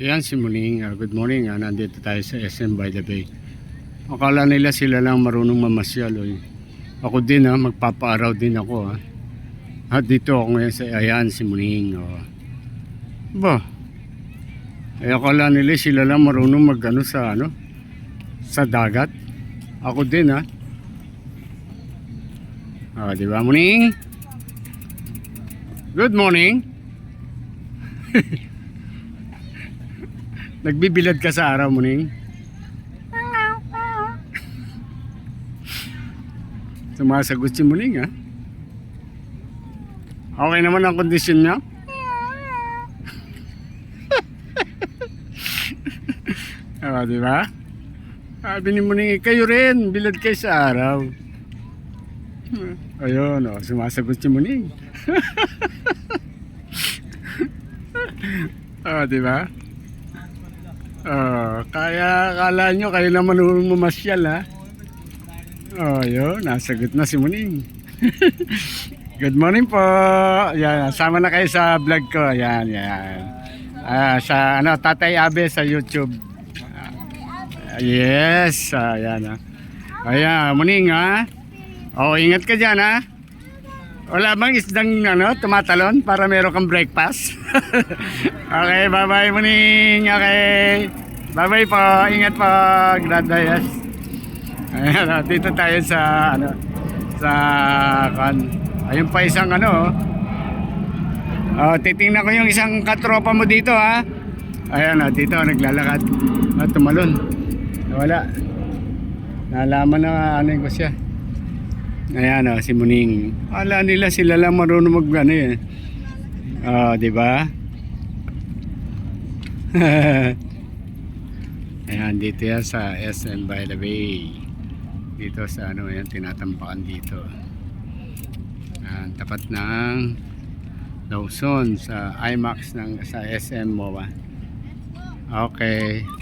Yan si Muning. Ah, good morning. Ah, nandito tayo sa SM by the Bay. Akala nila sila lang marunong mamasyal. Oy. Ako din ha, magpapaaraw din ako ha. At dito ako ngayon sa ayan si Muning. Oh. Ba? Ay akala nila sila lang marunong magano sa ano? Sa dagat. Ako din ha. Ah, di ba Muning? Good morning. Nagbibilad ka sa araw, Muning? Sumasagot si Muning, ha? Okay naman ang kondisyon niya? Ah, di ba? Sabi ni Muning, kayo rin, bilad kayo sa araw. Ayun, oh, sumasagot si Muning. Ah, di ba? Oh, kaya akala nyo kayo naman mamasyal ha. Oh, yun, nasagot na si Muning. Good morning po. Yan, sama na kayo sa vlog ko. Yan, yan. Ah, sa ano, Tatay Abe sa YouTube. Ah, yes, ah, yan ah. Ayan, Muning ha. Oh, ingat ka diyan ha. Wala bang isdang ano, tumatalon para meron kang breakfast? okay, bye-bye Muning. Okay. Bye-bye po. Ingat po. Gracias. Ayan, ah, dito tayo sa ano sa kan. Ayun pa isang ano. Oh, titingnan ko yung isang katropa mo dito ha. Ayan ah, dito naglalakad. Ah, tumalon. Wala. Nalaman na ano ko siya. Ayan oh, si Muning. Ala nila sila lang marunong mag ano eh. Oh, di ba? Ayan, dito yan sa SM by the Bay. Dito sa ano yan, tinatampakan dito. Ayan, tapat ng Lawson sa IMAX ng sa SM MOA. Okay.